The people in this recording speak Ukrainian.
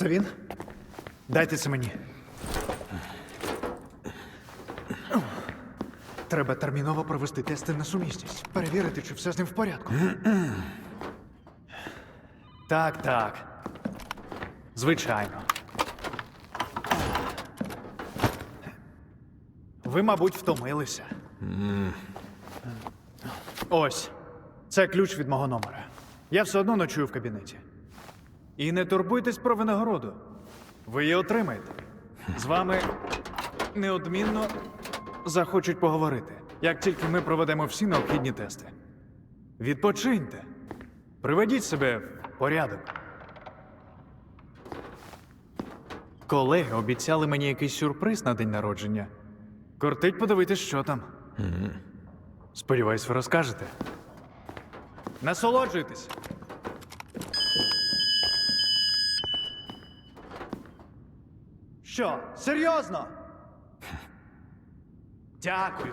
Це він? Дайте це мені. Треба терміново провести тести на сумісність. Перевірити, чи все з ним в порядку. Так, так. Звичайно. Ви, мабуть, втомилися. Ось. Це ключ від мого номера. Я все одно ночую в кабінеті. І не турбуйтесь про винагороду. Ви її отримаєте. З вами неодмінно захочуть поговорити, як тільки ми проведемо всі необхідні тести. Відпочиньте. Приведіть себе в порядок. Колеги обіцяли мені якийсь сюрприз на день народження. Кортить подивитись, що там. Сподіваюсь, ви розкажете. Насолоджуйтесь. Що, серйозно? Дякую.